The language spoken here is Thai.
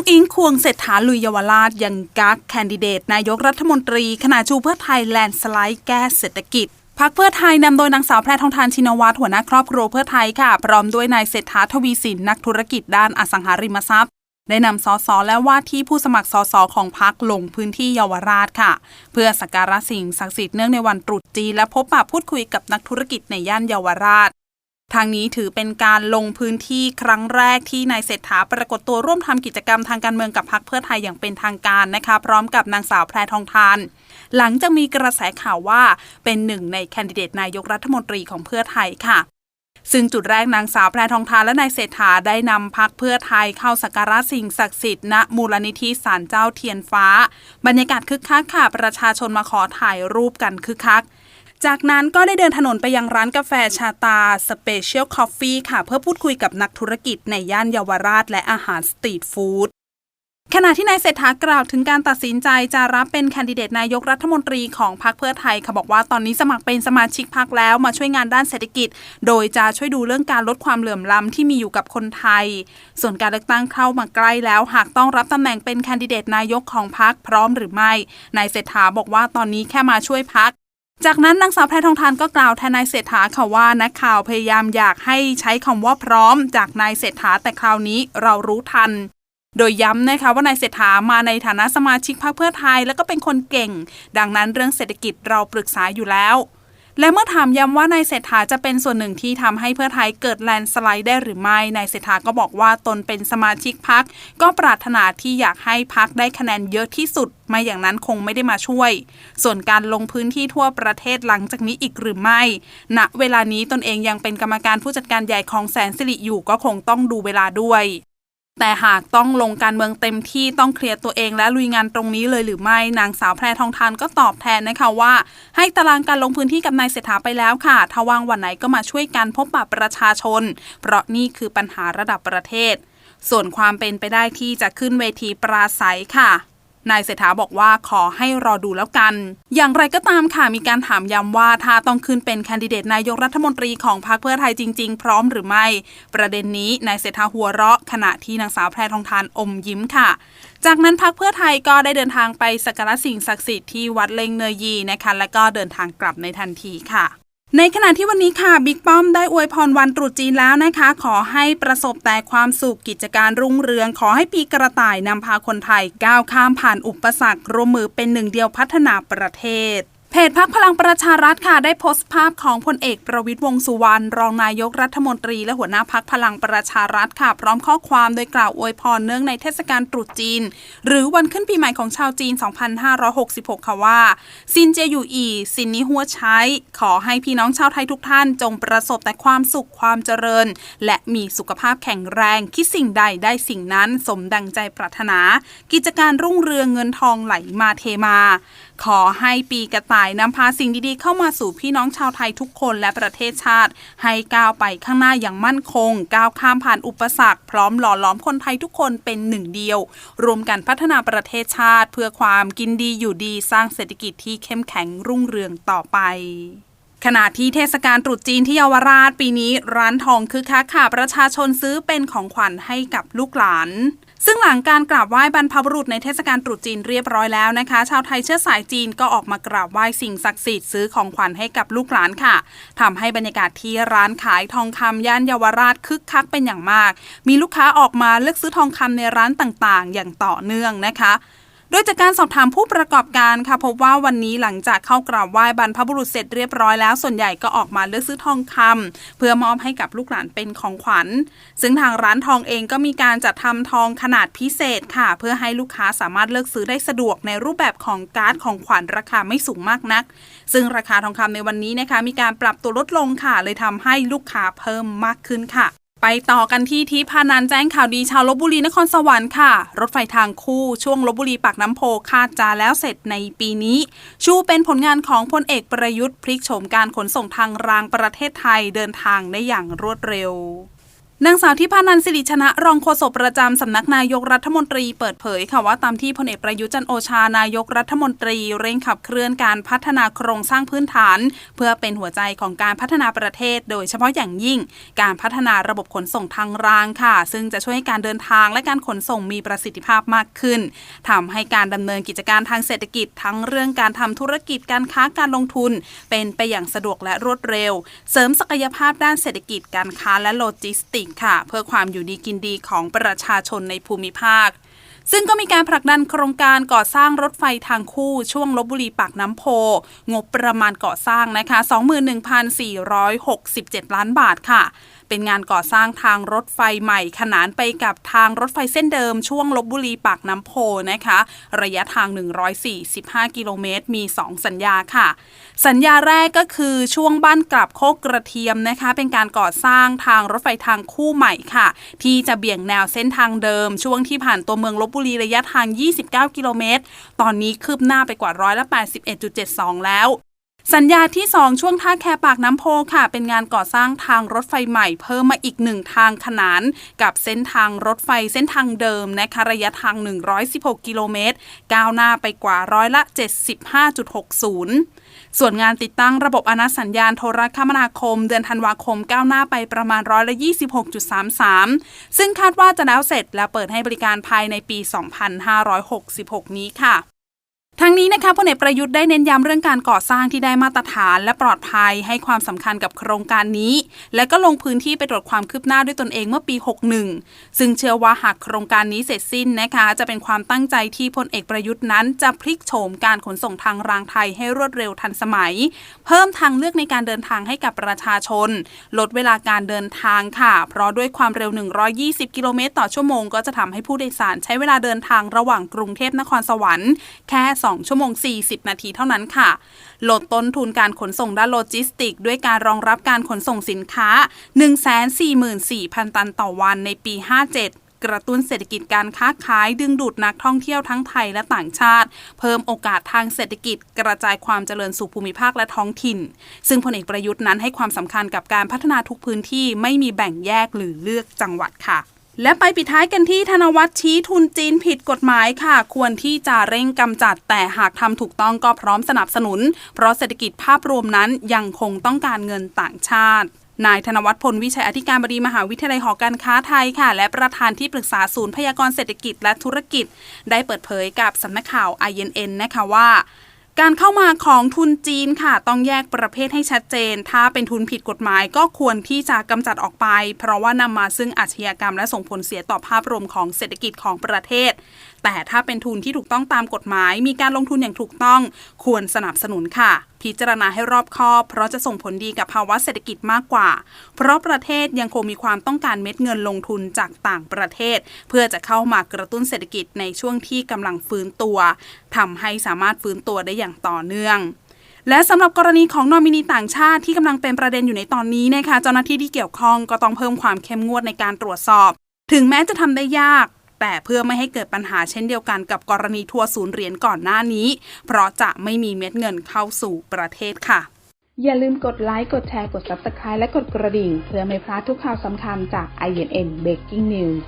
งอิงควงเศรษฐาลุยเยาวราชยังกักแคนดิเดต นายกรัฐมนตรี ขณะชูเพื่อไทยแลนด์สไลด์แก้เศรษฐกิจพักเพื่อไทยนำโดยนางสาวแพรทองทานชินวัตรหัวหน้าครอบครัวเพื่อไทยค่ะ พร้อมด้วยนายเศรษฐาทวีสินนักธุรกิจด้านอสังหาริมทรัพย์ได้นำสสและว่าที่ผู้สมัครสสของพักลงพื้นที่เยาวราชค่ะ เพื่อสักการะสิ่งศักดิ์สิทธิ์เนื่องในวันตรุษจีนและพบปะพูดคุยกับนักธุรกิจในย่านเยาวราช ทางนี้ถือเป็นการลงพื้นที่ครั้งแรกที่นายเศรษฐาปรากฏตัวร่วมทำกิจกรรมทางการเมืองกับพรรคเพื่อไทยอย่างเป็นทางการนะคะพร้อมกับนางสาวแพรทองทาน หลังจากมีกระแสข่าวว่าเป็นหนึ่งในแคนดิเดตนายกรัฐมนตรีของเพื่อไทยค่ะซึ่งจุดแรกนางสาวแพรทองทานและนายเศรษฐาได้นำพักเพื่อไทยเข้าสักการะสิ่งศักดิ์สิทธิ์ณมูลนิธิศาลเจ้าเทียนฟ้า บรรยากาศคึกคักค่ะประชาชนมาขอถ่ายรูปกันคึกคัก จากนั้นก็ได้เดินถนนไปยังร้านกาแฟชาตาสเปเชียลคอฟฟี่ค่ะ เพื่อพูดคุยกับนักธุรกิจในย่านเยาวราชและอาหารสตรีทฟู้ดขณะที่นายเศรษฐากล่าวถึงการตัดสินใจจะรับเป็นแคนดิเดตนายกรัฐมนตรีของพรรคเพื่อไทยค่ะบอกว่าตอนนี้สมัครเป็นสมาชิกพรรคแล้วมาช่วยงานด้านเศรษฐกิจ โดยจะช่วยดูเรื่องการลดความเหลื่อมล้ำที่มีอยู่กับคนไทย ส่วนการเลือกตั้งเข้ามาใกล้แล้ว หากต้องรับตำแหน่งเป็นแคนดิเดตนายกของพรรคพร้อมหรือไม่นายเศรษฐาบอกว่าตอนนี้แค่มาช่วยพรรค จากนั้นนางสาวแพทองทานก็กล่าวแทนนายเศรษฐาค่ะว่านักข่าวพยายามอยากให้ใช้คำว่าพร้อม จากนายเศรษฐาแต่คราวนี้เรารู้ทัน โดยย้ำนะคะว่านายเศรษฐามาในฐานะสมาชิกพรรคเพื่อไทย และก็เป็นคนเก่ง ดังนั้นเรื่องเศรษฐกิจเราปรึกษาอยู่แล้ว และเมื่อถามย้ำว่านายเศรษฐาจะเป็นส่วนหนึ่งที่ทำให้เพื่อไทยเกิดแลนสไลด์ได้หรือไม่นายเศรษฐาก็บอกว่าตนเป็นสมาชิกพรรคก็ปรารถนาที่อยากให้พรรคได้คะแนนเยอะที่สุดไม่อย่างนั้นคงไม่ได้มาช่วย ส่วนการลงพื้นที่ทั่วประเทศหลังจากนี้อีกหรือไม่ณเวลานี้ตนเองยังเป็นกรรมการผู้จัดการใหญ่ของแสนสิริอยู่ก็คงต้องดูเวลาด้วย แต่หากต้องลงการเมืองเต็มที่ต้องเคลียร์ตัวเองและลุยงานตรงนี้เลยหรือไม่ นางสาวแพรทองทานก็ตอบแทนนะคะว่า ให้ตารางการลงพื้นที่กับนายเศรษฐาไปแล้วค่ะถ้าว่างวันไหนก็มาช่วยกันพบปะประชาชน เพราะนี่คือปัญหาระดับประเทศ ส่วนความเป็นไปได้ที่จะขึ้นเวทีปราศัยค่ะ นายเศรษฐาบอกว่าขอให้รอดูแล้วกัน อย่างไรก็ตามค่ะ มีการถามย้ำว่าถ้าต้องขึ้นเป็นแคนดิเดตนายกรัฐมนตรีของพรรคเพื่อไทยจริง ๆ พร้อมหรือไม่ ประเด็นนี้นายเศรษฐาหัวเราะ ขณะที่นางสาวแพรทองทานอมยิ้มค่ะ จากนั้นพรรคเพื่อไทยก็ได้เดินทางไปสักการะสิ่งศักดิ์สิทธิ์ที่วัดเลงเนยยีนะคะ และก็เดินทางกลับในทันทีค่ะ ในขณะที่วันนี้ค่ะบิ๊กป้อมได้อวยพรวันตรุษจีนแล้วนะคะ ขอให้ประสบแต่ความสุขกิจการรุ่งเรือง ขอให้ปีกระต่ายนำพาคนไทยก้าวข้ามผ่านอุปสรรคร่วมมือเป็นหนึ่งเดียวพัฒนาประเทศ เพจพักพลังประชารัฐค่ะได้โพสต์ภาพของพลเอกประวิตยวงสุวรรณรองนายกรัฐมนตรีและหัวหน้าพักพลังประชารัฐค่ะ พร้อมข้อความโดยกล่าวอวยพรเนื่องในเทศกาลตรุษจีน หรือวันขึ้นปีใหม่ของชาวจีน 2566 ค่ะว่า ซินเจอยู่อีซินนี้หัวใช้ ขอให้พี่น้องชาวไทยทุกท่านจงประสบแต่ความสุขความเจริญ และมีสุขภาพแข็งแรง คิดสิ่งใดได้สิ่งนั้น สมดังใจปรารถนา กิจการรุ่งเรืองเงินทองไหลมาเทมา ขอให้ปีกระต่ายนำพาสิ่งดีๆ เข้ามาสู่พี่น้องชาวไทยทุกคนและประเทศชาติ ให้ก้าวไปข้างหน้าอย่างมั่นคง ก้าวข้ามผ่านอุปสรรค พร้อมหล่อหลอมคนไทยทุกคนเป็นหนึ่งเดียว รวมกันพัฒนาประเทศชาติ เพื่อความกินดีอยู่ดีสร้างเศรษฐกิจที่เข้มแข็งรุ่งเรืองต่อไปขณะที่เทศกาลตรุษจีนที่เยาวราชปีนี้ร้านทองคึกคักค่ะประชาชนซื้อเป็นของขวัญให้กับลูกหลาน ซึ่งหลังการกราบไหว้บรรพบุรุษในเทศกาลตรุษจีนเรียบร้อยแล้วนะคะ ชาวไทยเชื้อสายจีนก็ออกมากราบไหว้สิ่งศักดิ์สิทธิ์ซื้อของขวัญให้กับลูกหลานค่ะทำให้บรรยากาศที่ร้านขายทองคำย่านเยาวราชคึกคักเป็นอย่างมาก มีลูกค้าออกมาเลือกซื้อทองคำในร้านต่างๆ อย่างต่อเนื่องนะคะ โดยจากการสอบถามผู้ประกอบการค่ะพบว่าวันนี้หลังจากเข้ากราบไหว้บรรพบุรุษเสร็จเรียบร้อยแล้ว ส่วนใหญ่ก็ออกมาเลือกซื้อทองคำเพื่อมอบให้กับลูกหลานเป็นของขวัญ ซึ่งทางร้านทองเองก็มีการจัดทำทองขนาดพิเศษค่ะ เพื่อให้ลูกค้าสามารถเลือกซื้อได้สะดวกในรูปแบบของการ์ดของขวัญราคาไม่สูงมากนัก ซึ่งราคาทองคำในวันนี้นะคะมีการปรับตัวลดลงค่ะเลยทำให้ลูกค้าเพิ่มมากขึ้นค่ะ ไปต่อกันที่ทิพานันแจ้งข่าวดีชาวลบบุรีนครสวรรค์ค่ะ รถไฟทางคู่ช่วงลบบุรีปากน้ำโพคาดจะแล้วเสร็จในปีนี้ ชูเป็นผลงานของพลเอกประยุทธ์พลิกโฉมการขนส่งทางรางประเทศไทยเดินทางได้อย่างรวดเร็ว นางสาวทิพานันสิริชนะรองโฆษกประจำสำนักนายกรัฐมนตรีเปิดเผยค่ะว่าตามที่พลเอกประยุจันโอชานายกรัฐมนตรี เร่งขับเคลื่อนการพัฒนาโครงสร้างพื้นฐาน เพื่อเป็นหัวใจของการพัฒนาประเทศ โดยเฉพาะอย่างยิ่ง การพัฒนาระบบขนส่งทางรางค่ะ ซึ่งจะช่วยให้การเดินทางและการขนส่งมีประสิทธิภาพมากขึ้นทำให้การดำเนินกิจการทางเศรษฐกิจ ทั้งเรื่องการทำธุรกิจการค้าการลงทุน เป็นไปอย่างสะดวกและรวดเร็ว เสริมศักยภาพด้านเศรษฐกิจการค้าและโลจิสติกค่ะ เพื่อความอยู่ดีกินดีของประชาชนในภูมิภาค ซึ่งก็มีการผลักดันโครงการก่อสร้างรถไฟทางคู่ช่วงลบบุรีปากน้ำโพ งบประมาณก่อสร้างนะคะ 21,467 ล้านบาทค่ะ เป็นงานก่อสร้างทางรถไฟใหม่ ขนานไปกับทางรถไฟเส้นเดิมช่วงลบบุรีปากน้ำโพนะคะ ระยะทาง 145 กิโลเมตร มี 2 สัญญาค่ะ สัญญาแรกก็คือช่วงบ้านกลับโคกกระเทียมนะคะ เป็นการก่อสร้างทางรถไฟทางคู่ใหม่ค่ะ ที่จะเบี่ยงแนวเส้นทางเดิม ช่วงที่ผ่านตัวเมืองลบบุรีระยะทาง 29 กิโลเมตร ตอนนี้คืบหน้าไปกว่าร้อยละ81.72 แล้ว สัญญาที่ 2 ช่วงท่าแคปากน้ำโพค่ะ เป็นงานก่อสร้างทางรถไฟใหม่เพิ่มมาอีกหนึ่งทางขนาน กับเส้นทางรถไฟเส้นทางเดิมนะคะระยะทาง 116 กิโลเมตร ก้าวหน้าไปกว่าร้อยละ 75.60 ส่วนงานติดตั้งระบบอนัสัญญาณโทรคมนาคม เดือนธันวาคมก้าวหน้าไปประมาณร้อยละ 26.33 ซึ่งคาดว่าจะแล้วเสร็จและเปิดให้บริการภายในปี 2566 นี้ค่ะ ทั้งนี้นะคะพลเอกประยุทธ์ได้เน้นย้ำเรื่องการก่อสร้างที่ได้มาตรฐานและปลอดภัยให้ความสำคัญกับโครงการนี้ และก็ลงพื้นที่ไปตรวจความคืบหน้าด้วยตนเองเมื่อปี 61 ซึ่งเชื่อว่าหากโครงการนี้เสร็จสิ้นนะคะ จะเป็นความตั้งใจที่พลเอกประยุทธ์นั้น จะพลิกโฉมการขนส่งทางรางไทยให้รวดเร็วทันสมัย เพิ่มทางเลือกในการเดินทางให้กับประชาชน ลดเวลาการเดินทางค่ะ เพราะด้วยความเร็ว 120 กิโลเมตรต่อชั่วโมงก็จะทำให้ผู้โดยสารใช้เวลาเดินทางระหว่างกรุงเทพนครสวรรค์แค่2 2 ชั่วโมง 40 นาทีเท่านั้นค่ะ ลดต้นทุนการขนส่งด้านโลจิสติก ด้วยการรองรับการขนส่งสินค้า 144,000 ตันต่อวันในปี 57กระตุ้นเศรษฐกิจการค้าขายดึงดูดนักท่องเที่ยวทั้งไทยและต่างชาติ เพิ่มโอกาสทางเศรษฐกิจกระจายความเจริญสู่ภูมิภาคและท้องถิ่น ซึ่งพลเอกประยุทธ์นั้นให้ความสำคัญกับการพัฒนาทุกพื้นที่ไม่มีแบ่งแยกหรือเลือกจังหวัดค่ะ และไปปิดท้ายกันที่ธนวัฒน์ชี้ทุนจีนผิดกฎหมายค่ะ ควรที่จะเร่งกำจัด แต่หากทำถูกต้องก็พร้อมสนับสนุน เพราะเศรษฐกิจภาพรวมนั้นยังคงต้องการเงินต่างชาตินายธนวัฒน์พลวิชัยอธิการบดีมหาวิทยาลัยหอการค้าไทยค่ะ และประธานที่ปรึกษาศูนย์พยากรณ์เศรษฐกิจและธุรกิจ ได้เปิดเผยกับสำนักข่าว INN นะคะว่า การเข้ามาของทุนจีนค่ะ ต้องแยกประเภทให้ชัดเจน ถ้าเป็นทุนผิดกฎหมายก็ควรที่จะกำจัดออกไป เพราะว่านำมาซึ่งอาชญากรรมและส่งผลเสียต่อภาพรวมของเศรษฐกิจของประเทศ แต่ถ้าเป็นทุนที่ถูกต้องตามกฎหมาย มีการลงทุนอย่างถูกต้อง ควรสนับสนุนค่ะ พิจารณาให้รอบคอบ เพราะจะส่งผลดีกับภาวะเศรษฐกิจมากกว่า เพราะประเทศยังคงมีความต้องการเม็ดเงินลงทุนจากต่างประเทศ เพื่อจะเข้ามากระตุ้นเศรษฐกิจในช่วงที่กำลังฟื้นตัวทำให้สามารถฟื้นตัวได้อย่างต่อเนื่องและสำหรับกรณีของนอมินีต่างชาติที่กำลังเป็นประเด็นอยู่ในตอนนี้นะคะ เจ้าหน้าที่ที่เกี่ยวข้องก็ต้องเพิ่มความเข้มงวดในการตรวจสอบ ถึงแม้จะทำได้ยาก แต่เพื่อไม่ให้เกิดปัญหาเช่นเดียวกันกับกรณีทัวร์ศูนย์เหรียญก่อนหน้านี้ เพราะจะไม่มีเม็ดเงินเข้าสู่ประเทศค่ะ อย่าลืมกดไลค์ กดแชร์ กด Subscribe และกดกระดิ่ง เพื่อไม่พลาดทุกข่าวสำคัญจาก INN Breaking News